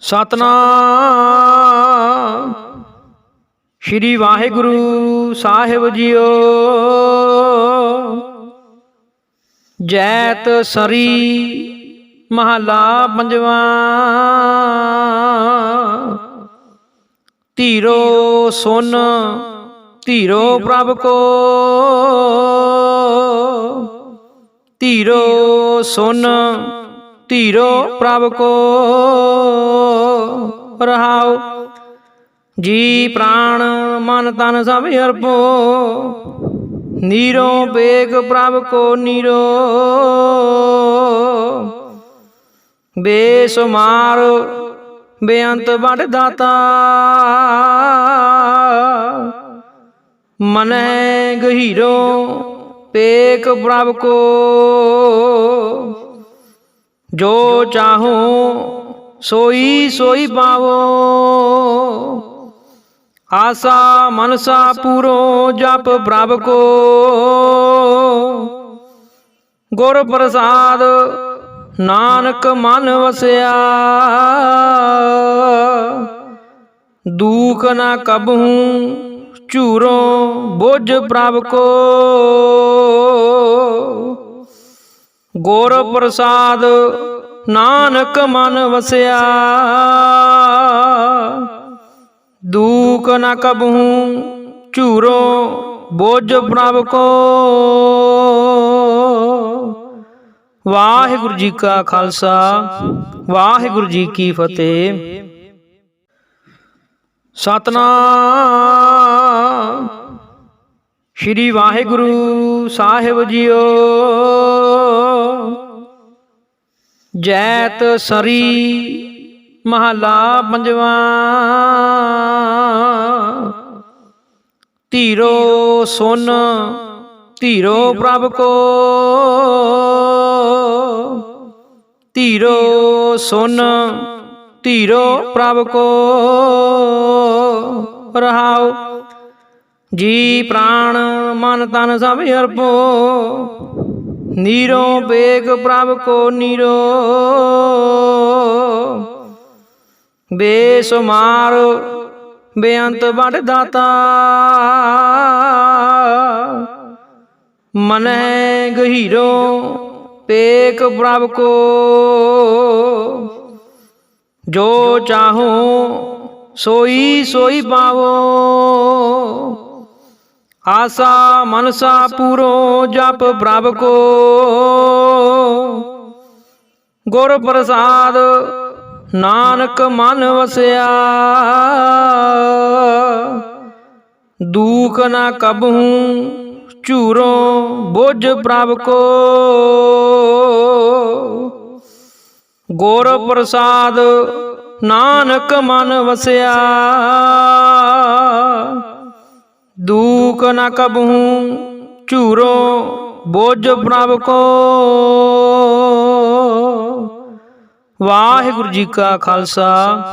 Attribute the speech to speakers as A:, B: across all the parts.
A: ਸਤਨਾਮ। ਸ਼੍ਰੀ ਵਾਹਿਗੁਰੂ ਸਾਹਿਬ ਜੀਓ। ਜੈਤ ਸਰੀ ਮਹਲਾ ਪੰਜਵਾ। ਧੀਰੋ ਸੁਨ, ਧੀਰੋ ਪ੍ਰਭ ਕੋ। ਧੀਰੋ ਸੁਨ ਧੀਰੋ ਪ੍ਰਭ ਕੋ ਰਹਾਉ। ਜੀ ਪ੍ਰਾਣ ਮਨ ਤਨ ਸਭ ਅਰਪੋ ਨੀਰੋ ਬੇਗ ਪ੍ਰਭ ਕੋ ਨੀਰੋ। ਬੇਸੁਮਾਰ ਬੇਅੰਤ ਬੜ ਦਾਤਾ। ਮਨੈ ਗਹੀਰੋ ਪੇਕ ਪ੍ਰਭ ਕੋ। ਜੋ ਚਾਹੋ ਸੋਈ ਸੋਈ ਪਾਵੋ। ਆਸਾ ਮਨਸਾ ਪੂਰੋ ਜਪ ਪ੍ਰਭ ਕੋ। ਗੁਰ ਪ੍ਰਸਾਦ ਨਾਨਕ ਮਨ ਵਸਿਆ। ਦੁਖ ਨਾ ਕਬਹੂ ਝੂਰੋ ਬੁਝ ਪ੍ਰਭ ਕੋ। ਗੁਰ ਪ੍ਰਸਾਦ ਨਾਨਕ ਮਨ ਵਸਿਆ। ਦੂਕ ਨ ਕਬਹੂ ਝੂਰੋ ਬੋਝ ਪ੍ਰਭ ਕੋ। ਵਾਹਿਗੁਰੂ ਜੀ ਕਾ ਖਾਲਸਾ, ਵਾਹਿਗੁਰੂ ਜੀ ਕੀ ਫਤਿਹ। ਸਤਨਾਮ। ਸ਼੍ਰੀ ਵਾਹਿਗੁਰੂ ਸਾਹਿਬ ਜੀਓ। ਜੈਤ ਸਰੀ ਮਹਲਾ ਪੰਜਵਾ ਧੀਰੋ ਸੁਨ, ਧੀਰੋ ਪ੍ਰਭ ਕੋ। ਧੀਰੋ ਸੁਨ, ਧੀਰੋ ਪ੍ਰਭ ਕੋ। ਰਹਾਉ ਜੀ ਪ੍ਰਾਣ ਮਨ ਤਨ ਸਭ ਅਰਪੋ ਨੀਰੋ ਬੇਗ ਪ੍ਰਭ ਕੋ ਨੀਰੋ। ਬੇਸੁਮਾਰ ਬੇਅੰਤ ਬੜ ਦਾਤਾ। ਮਨਹਿ ਗਹੀਰੋ ਪੇਕ ਪ੍ਰਭ ਕੋ। ਜੋ ਚਾਹੋ ਸੋਈ ਸੋਈ ਪਾਵੋ। ਆਸਾ ਮਨਸਾ ਪੂਰੋ ਜਪ ਪ੍ਰਭ ਕੋ। ਗੁਰ ਪ੍ਰਸਾਦ ਨਾਨਕ ਮਨ ਵਸਿਆ। ਦੂਖ ਨਾ ਕਬਹੂ ਝੂਰੋ ਬੋਝ ਪ੍ਰਭ ਕੋ। ਗੁਰ ਪ੍ਰਸਾਦ ਨਾਨਕ ਮਨ ਵਸਿਆ। ਦੂਕ ਨ ਕਬਹੂ, ਝੂਰੋ ਬੋਝ ਪ੍ਰਭ ਕੋ। ਵਾਹਿਗੁਰੂ ਜੀ ਕਾ ਖਾਲਸਾ,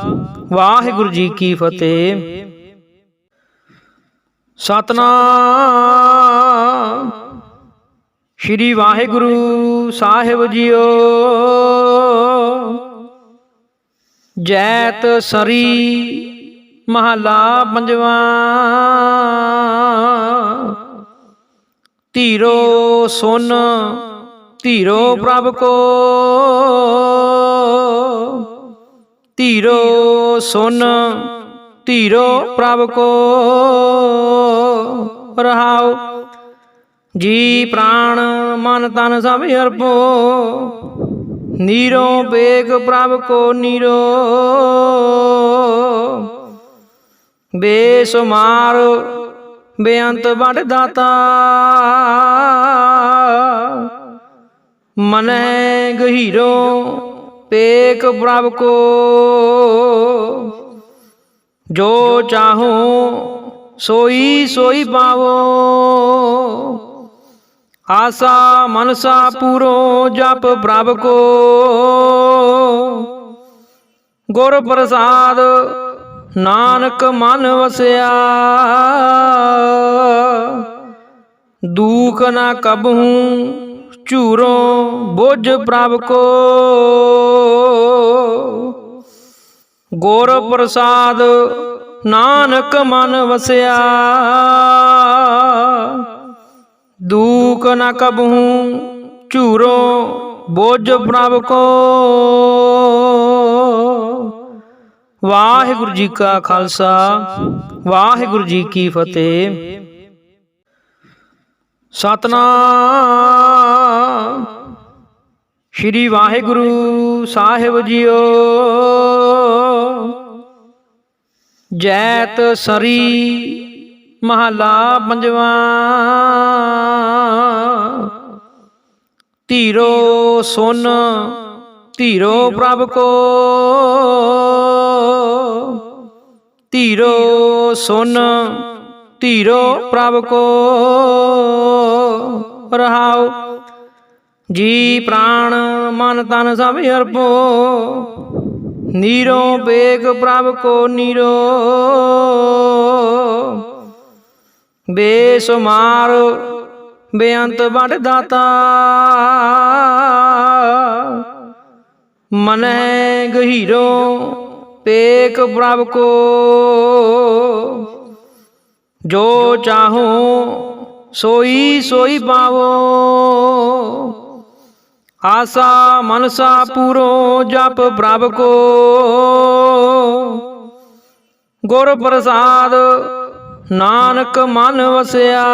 A: ਵਾਹਿਗੁਰੂ ਜੀ ਕੀ ਫਤਿਹ। ਸਤਨਾਮ। ਸ਼੍ਰੀ ਵਾਹਿਗੁਰੂ ਸਾਹਿਬ ਜੀਓ। ਜੈਤ ਸਰੀ ਮਹਲਾ ਪੰਜਵਾ। ਧੀਰੋ ਸੁਨ, ਧੀਰੋ ਪ੍ਰਭ ਕੋ। ਧੀਰੋ ਸੁਨ, ਧੀਰੋ ਪ੍ਰਭ ਕੋ। ਰਹਾਉ ਜੀ ਪ੍ਰਾਣ ਮਨ ਤਨ ਸਭ ਅਰਪੋ ਨੀਰੋ ਬੇਗ ਪ੍ਰਭ ਕੋ ਨੀਰੋ। ਬੇਸੁਮਾਰ ਬੇਅੰਤ ਬੜ ਦਾਤਾ। ਮਨੈ ਗਹੀਰੋ ਪੇਕ ਪ੍ਰਭ ਕੋ। ਜੋ ਚਾਹੋ ਸੋਈ ਸੋਈ ਪਾਵੋ। ਆਸਾ ਮਨਸਾ ਪੂਰੋ ਜਪ ਪ੍ਰਭ ਕੋ। ਗੁਰ ਪ੍ਰਸਾਦ ਨਾਨਕ ਮਨ ਵਸਿਆ। ਦੂਖ ਨਾ ਕਬਹੂ, ਝੂਰੋ ਬੋਝ ਪ੍ਰਭ ਕੋ ਗੁਰ ਪ੍ਰਸਾਦ ਨਾਨਕ ਮਨ ਵਸਿਆ। ਦੂਖ ਨ ਕਬਹੂ, ਝੂਰੋ ਬੋਝ ਪ੍ਰਭ ਕੋ ਵਾਹਿਗੁਰੂ ਜੀ ਕਾ ਖਾਲਸਾ, ਵਾਹਿਗੁਰੂ ਜੀ ਕੀ ਫਤਿਹ। ਸਤਨਾਮ। ਸ਼੍ਰੀ ਵਾਹਿਗੁਰੂ ਸਾਹਿਬ ਜੀਓ। ਜੈਤ ਸਰੀ ਮਹਲਾ ਪੰਜਵਾ। ਧੀਰੋ ਸੁਨ, ਧੀਰੋ ਪ੍ਰਭ ਕੋ। ਧੀਰੋ ਸੁਨ, ਧੀਰੋ ਪ੍ਰਭ ਕੋ ਰਹਾਉ। ਜੀ ਪ੍ਰਾਣ ਮਨ ਤਨ ਸਭ ਅਰਪੋ ਨੀਰੋ ਬੇਗ ਪ੍ਰਭ ਕੋ ਨੀਰੋ। ਬੇਸੁਮਾਰ ਬੇਅੰਤ ਵਡ ਦਾਤਾ ਮਨੈ ਗਹੀਰੋ ਪੇਕ ਪ੍ਰਭ ਕੋ, ਜੋ ਚਾਹੋ ਸੋਈ ਸੋਈ ਪਾਵੋ। ਆਸਾ ਮਨਸਾ ਪੂਰੋ ਜਪ ਪ੍ਰਭ ਕੋ। ਗੁਰ ਪ੍ਰਸਾਦ ਨਾਨਕ ਮਨ ਵਸਿਆ।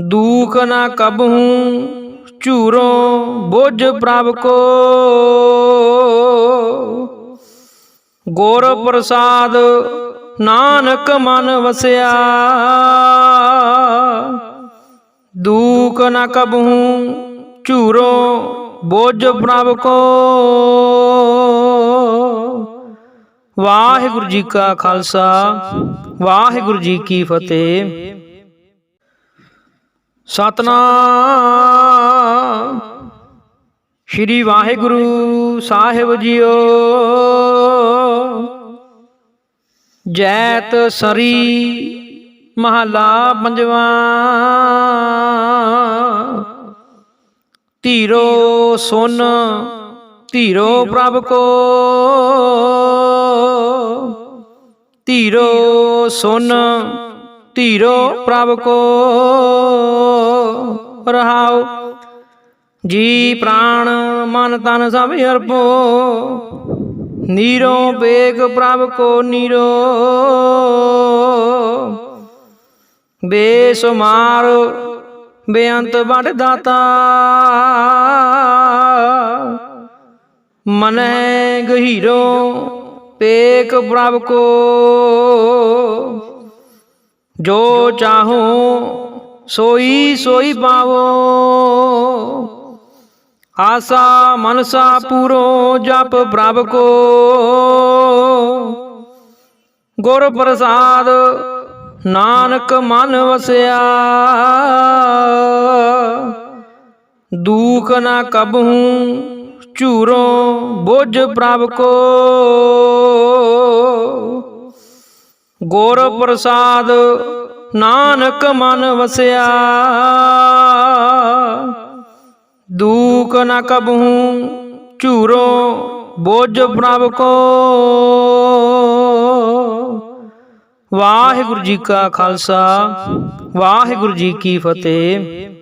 A: ਦੂਖ ਨਾ ਕਬਹੂ ਝੂਰੋ ਬੋਝ ਪ੍ਰਭ ਕੋ। ਗੁਰ ਪ੍ਰਸਾਦ ਨਾਨਕ ਮਨ ਵਸਿਆ। ਦੂਖ ਨ ਕਬਹੂ ਝੂਰੋ ਬੋਝ ਪ੍ਰਭ ਕੋ। ਵਾਹਿਗੁਰੂ ਜੀ ਕਾ ਖਾਲਸਾ, ਵਾਹਿਗੁਰੂ ਜੀ ਕੀ ਫਤਿਹ। ਸਤਨਾਮ। ਸ਼੍ਰੀ ਵਾਹਿਗੁਰੂ ਸਾਹਿਬ ਜੀਓ। ਜੈਤ ਸਰੀ ਮਹਲਾ ਪੰਜਵਾ। ਧੀਰੋ ਸੁਨ, ਧੀਰੋ ਪ੍ਰਭ ਕੋ। ਧੀਰੋ ਸੁਨ ਧੀਰੋ ਪ੍ਰਭ ਕੋ ਰਹਾਉ। ਜੀ ਪ੍ਰਾਣ ਮਨ ਤਨ ਸਭ ਅਰਪੋ ਨੀਰੋ ਬੇਗ ਪ੍ਰਭ ਕੋ ਨੀਰੋ। ਬੇਸੁਮਾਰ ਬੇਅੰਤ ਵਡ ਦਾਤਾ। ਮਨੈ ਗਹੀਰੋ ਪੇਕ ਪ੍ਰਭ ਕੋ। ਜੋ ਚਾਹੋ ਸੋਈ ਸੋਈ ਪਾਵੋ ਆਸਾ ਮਨਸਾ ਪੂਰੋ ਜਪ ਪ੍ਰਭ ਕੋ। ਗੁਰ ਪ੍ਰਸਾਦ ਨਾਨਕ ਮਨ ਵਸਿਆ। ਦੂਖ ਨਾ ਕਬਹੂ ਝੂਰੋ ਬੁਝ ਪ੍ਰਭ ਕੋ। ਗੁਰ ਪ੍ਰਸਾਦ ਨਾਨਕ ਮਨ ਵਸਿਆ। ਦੂਕ ਨ ਕਬਹੂ ਝੂਰੋ ਬੋਝ ਪ੍ਰਭ ਕੋ। ਵਾਹਿਗੁਰੂ ਜੀ ਕਾ ਖਾਲਸਾ, ਵਾਹਿਗੁਰੂ ਜੀ ਕੀ ਫਤਿਹ।